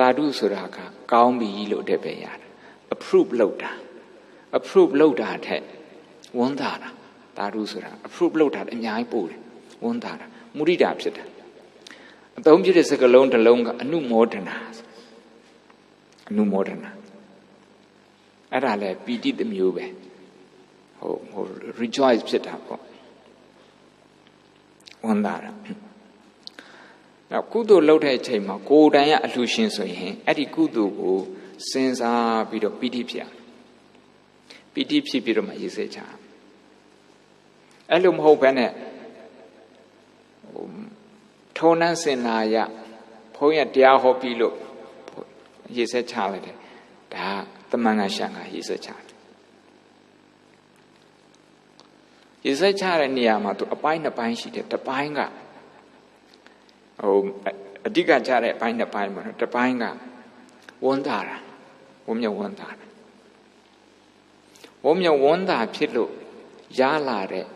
တာဓုဆိုတာကကောင်းပြီလို့အဓိပ္ပာယ်ရတယ် approve လုပ်တာ approve လုပ်တာထက်ဝန်တာတာတာဓုဆိုတာ approve လုပ်တာအများကြီးပို့တယ်ဝန်တာတာမုဒိတာဖြစ်တာအသုံးပြတဲ့စကားလုံးတစ်လုံးကအနုမောဒနာအနုမောဒနာအဲ့ဒါလဲပီတိတစ်မျိုးပဲဟိုဟို rejoice ဖြစ်တာပေါ့ဝန်တာတာ နောက်ကုသိုလ်လုပ်တဲ့အချိန်မှာကိုယ်တိုင်ရအလှရှင်ဆိုရင်အဲ့ဒီကုသိုလ်ကိုစဉ်းစားပြီးတော့ပီတိဖြစ်ပီတိဖြစ်ပြီးတော့မှရေးစေချအဲ့လိုမဟုတ်ဘဲနဲ့ဟိုထုံနှန်းစင်လာရဘုန်းရတရားဟောပြီးလို့ရေးစေချလိုက်တယ်ဒါတမန်ကရှန်ကရေးစေချတယ်ရေးစေချတဲ့နေရာမှာသူအပိုင်းနှစ်ပိုင်းရှိတယ်တစ်ပိုင်းက ဟိုအဓိကကြတဲ့အပိုင်းနှစ်ပိုင်းမှာတစ်ပိုင်းကဝန်တာတာဝုံမြဝန်တာတာဝုံမြဝန်တာဖြစ်လို့ရလာတဲ့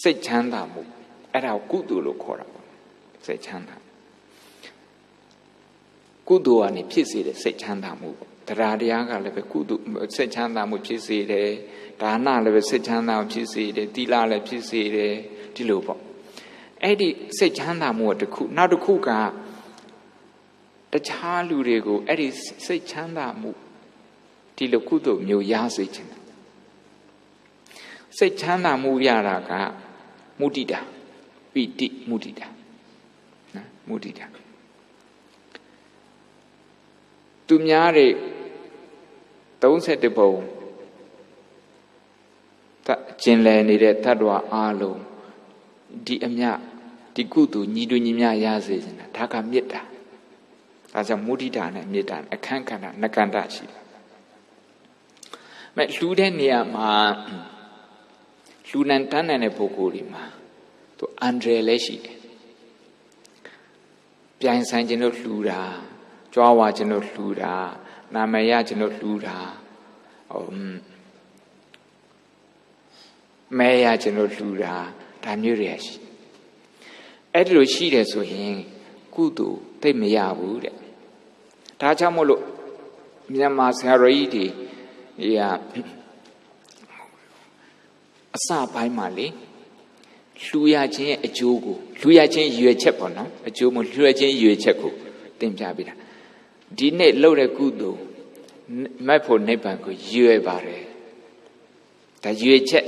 စိတ်ချမ်းသာမှုအဲ့ဒါကိုကုသိုလ်လို့ခေါ်တာပေါ့စိတ်ချမ်းသာကုသိုလ်ကနေဖြစ်စေတဲ့စိတ်ချမ်းသာမှုပေါ့တရားတရားကလည်းပဲကုသိုလ်စိတ်ချမ်းသာမှုဖြစ်စေတယ်ဒါနလည်းပဲစိတ်ချမ်းသာမှုဖြစ်စေတယ်သီလလည်းဖြစ်စေတယ်ဒီလိုပေါ့ အဲ့ဒီစိတ်ချမ်းသာမှုကတစ်ခုနောက်တစ်ခုကတခြားလူတွေကိုအဲ့ဒီစိတ်ချမ်းသာမှုဒီလိုကုသိုလ်မျိုးရစေခြင်းစိတ်ချမ်းသာမှုရတာကမုဒိတာပိတိမုဒိတာနော်မုဒိတာသူများတွေ31ပုံတကျင်လည်နေတဲ့တ attva အားလုံးဒီအမြ ဒီကုသိုလ်ညီတူညီမျှရစေခြင်းဒါကမေတ္တာဒါကြောင့်မုဒိတာနဲ့မေတ္တာအခန်းကဏ္ဍနကန္တရှိတယ်မဲ့လှူတဲ့နေရာမှာလှူနန်တန်းတဲ့ပုဂ္ဂိုလ်ဒီမှာသူအန်ဒရယ်လည်းရှိတယ်ပြိုင်ဆိုင်ခြင်းတို့လှူတာကြွားဝါခြင်းတို့လှူတာနာမည်ရခြင်းတို့လှူတာဟိုမဲရခြင်းတို့လှူတာဒါမျိုးတွေရှိ အဲ့ဒီလိုရှိတယ်ဆိုရင်ကုသိုလ်သိမရဘူးတဲ့ဒါကြောင့်မို့လို့မြန်မာဆရာတော်ကြီးတွေရာအစပိုင်းမှာလေလှူရခြင်းရဲ့အကျိုးကိုလှူရခြင်းရွယ်ချက်ပေါ့နော်အကျိုးမလှူရခြင်းရွယ်ချက်ကိုသင်ပြပေးတာဒီနေ့လှုပ်တဲ့ကုသိုလ်မက်ဖို့နိဗ္ဗာန်ကိုရွယ်ပါတယ်ဒါရွယ်ချက်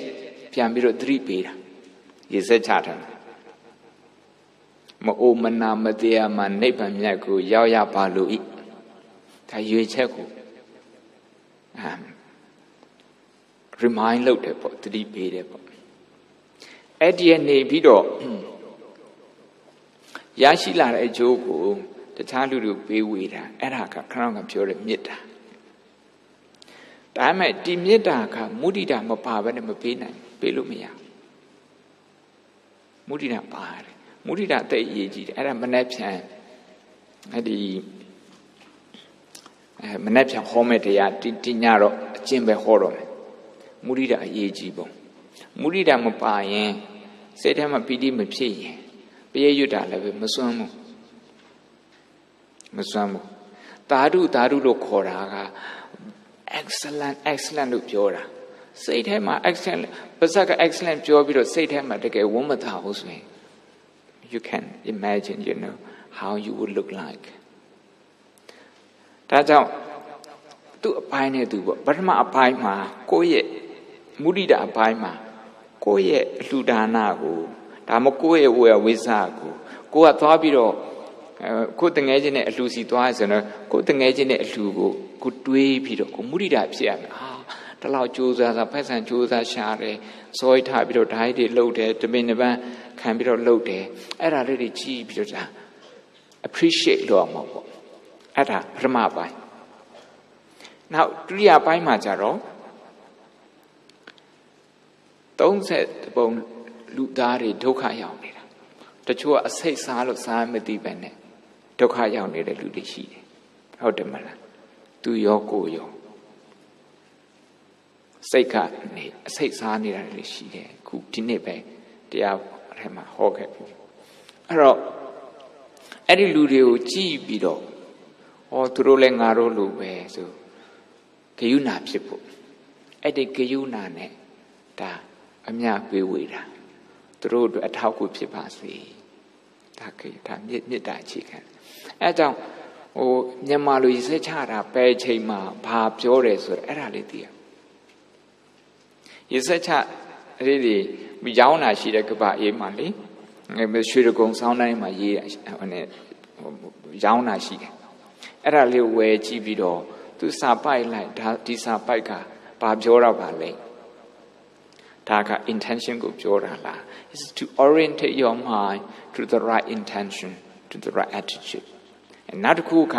ပြန်ပြီးတော့သတိပေးတာရေစက်ချတယ် မအိုမနာမတရားမှနိဗ္ဗာန်မြတ်ကိုရောက်ရပါလို့ဤဒါရွယ်ချက်ကိုအမ် remind လုပ်တယ်ပေါ့သတိပေးတယ်ပေါ့အဲ့ဒီနေပြီးတော့ရရှိလာတဲ့အကျိုးကိုတခြားလူတွေပေးဝေတာအဲ့ဒါကခဏကပြောတဲ့မေတ္တာဒါပေမဲ့ဒီမေတ္တာကမုဒိတာမပါဘဲနဲ့မပေးနိုင်ပေးလို့မရမုဒိတာပါတယ် မုဒိတာတိတ်အရေးကြီးတယ်အဲ့ဒါမနှက်ဖြန်အဲ့ဒီအဲမနှက်ဖြန်ဟောမဲ့တရားတင်ညတော့အကျင့်ပဲဟောတော့မယ်မုဒိတာအရေးကြီးပုံမုဒိတာမပါရင်စိတ်ထဲမှာပီတိမဖြစ်ရင်ပရိယွတ်တာလည်းပဲမစွမ်းဘူးမစွမ်းဘူးသာဓုသာဓုလို့ခေါ်တာက excellent excellent လို့ပြောတာစိတ်ထဲမှာ excellent ပါဇက်က excellent ပြောပြီးတော့စိတ်ထဲမှာတကယ်ဝမ်းမသာဘူးဆိုရင် you can imagine you know how you would look like ဒါကြောင့်သူ့အပိုင်းနဲ့သူပေါ့ပထမအပိုင်းမှာကိုယ့်ရဲ့မုဒိတာအပိုင်းမှာကိုယ့်ရဲ့အလှူဒါနကိုဒါမှကိုယ့်ရဲ့ဝေဝိဇ္ဇကိုကိုကသွားပြီးတော့ကိုယ်တငယ်ချင်းနဲ့အလှူစီသွားရဆိုတော့ကိုယ်တငယ်ချင်းနဲ့အလှူကိုကိုတွေးပြီးတော့ကိုမုဒိတာဖြစ်ရမယ်ဟာ တလောက်ကြိုးစားစားဖက်ဆန်ကြိုးစားရှာတယ်ဇောရထားပြီးတော့ဓာတ်တွေလှုပ်တယ်တပင်တပန်းခံပြီးတော့လှုပ်တယ်အဲ့ဒါလေးတွေကြည့်ပြီးတော့ဒါ appreciate လုပ်အောင်ပေါ့အဲ့ဒါပထမပိုင်းနောက်ဒုတိယပိုင်းမှာကျတော့30ပုံလူသားတွေဒုက္ခရောက်နေတာတချို့ကအစိတ်စားလို့စားမသိပဲနဲ့ဒုက္ခရောက်နေတဲ့လူတွေရှိတယ်ဟုတ်တယ်မလားသူရောကိုရော စိတ်ကနေအစိတ်စားနေတာတွေရှိတယ်ခုဒီနေ့ပဲတရားထဲမှာဟောခဲ့ပြီအဲ့တော့အဲ့ဒီလူတွေကိုကြည့်ပြီးတော့ဩသူတို့လည်းငါတို့လိုပဲဆိုဂယုဏဖြစ်ဖို့အဲ့ဒီဂယုဏနဲ့ဒါအမြပေးဝေတာသူတို့အတွက်အထောက်အကူဖြစ်ပါစေဒါခေဒါမြစ်မြစ်တာအခြေခံအဲကြောင့်ဟိုမြန်မာလူရေးစချတာပဲချိန်မှာဘာပြောတယ်ဆိုတော့အဲ့ဒါလေးသိရ ရေးစချအဲ့ဒီရောင်းတာရှိတဲ့ကပအေးမှာလေရွှေရကုံဆောင်းတိုင်းမှာရေးဟိုနဲ့ရောင်းတာရှိတယ်အဲ့ဒါလေးဝယ်ကြည့်ပြီးတော့သူစာပိုက်လိုက်ဒါဒီစာပိုက်ကဘာပြောတော့ပါလဲဒါက intention ကိုပြောတာလား is to orientate your mind to the right intention to the right attitude and နောက်တစ်ခုက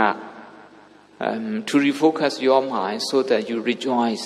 um, to refocus your mind so that you rejoice